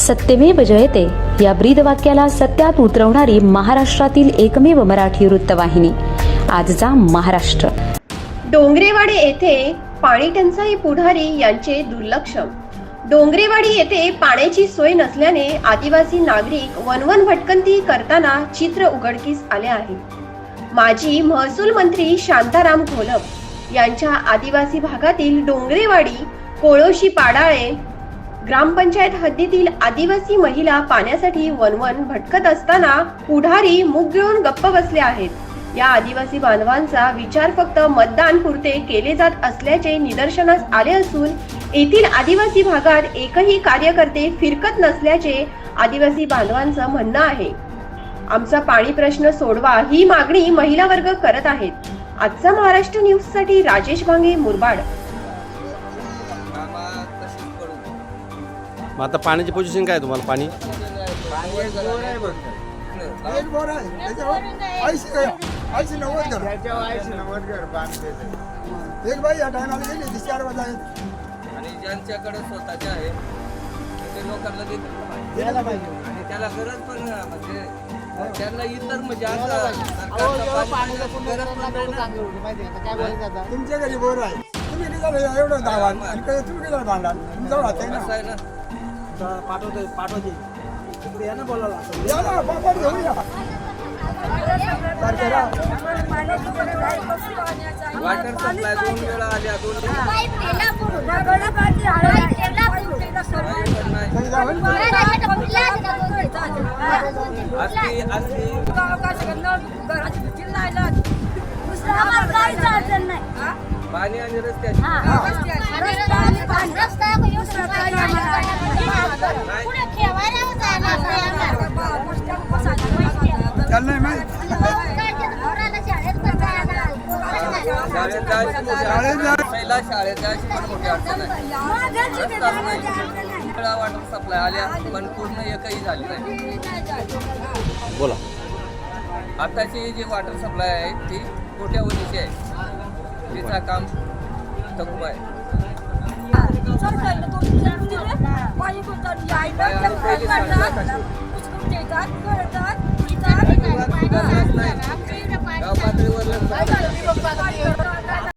सत्यमेव जयते. या ब्रीद वाक्याला सत्यात उतरवणारी महाराष्ट्रातील एकमेव मराठी वृत्तवाहिनी. आजचा महाराष्ट्र. डोंगरेवाडी येथे पाणी टंचाई पुढारी यांचे दुर्लक्ष डोंगरेवाडी येथे पाण्याची सोय नसल्याने आदिवासी नागरिक वनवन भटकंती करताना चित्र उघडकीस आले आहे. माजी महसूल मंत्री शांताराम घोलप यांच्या आदिवासी भागातील डोंगरेवाडी कोळोशी पाडाळे ग्रामपंचायत हद्दीतील आदिवासी महिला पाण्यासाठी वनवन भटकत असताना पुढारी मुग घेऊन गप्प बसले आहेत. या आदिवासी बांधवांचा विचार फक्त मतदान पुरते केले जात असल्याचे निदर्शनास आले असून येथील आदिवासी भागात एकही कार्यकर्ते फिरकत नसल्याचे आदिवासी बांधवांचं म्हणणं आहे. आमचा पाणी प्रश्न सोडवा ही मागणी महिला वर्ग करत आहेत. आजचा महाराष्ट्र न्यूजसाठी राजेश भांगे मुरबाड. मग आता पाण्याची पोझिशन काय आहे तुम्हाला? पाणी? एक बोर आहे त्याच्यावर ऐंशी काय ऐंशी नव्वद घर एक बाई या टायमाला गेली होती चार वाजता आणि ज्यांच्याकडे स्वतःचे आहे ते लोकांना देतात द्यायला पाहिजे. आणि त्याला गरज पण म्हणजे त्यांना इतर म्हणजे आता सरकारचं पाणी गरज पण नाही ना. तुमच्या घरी बोर आहे. तुम्ही निघाल एवढं आणि काही तुम्ही गेला भांडाल ना. असं आहे ना. पाठवते. पाठवते या ना पापड घेऊन या. वॉटर सप्लाय दोन वेळा आल्या दोन. असली असली. पाणी आणि रस्त्याची. पहिला शाळेत जायची पण मोठी अडचण आहे वॉटर सप्लाय आल्या पण पूर्ण एकही झाली नाही. बोला. आताची जी वॉटर सप्लाय आहे ती कोट्यावधीची आहे. तिचा काम तकूब आहे. पातळीवर Right.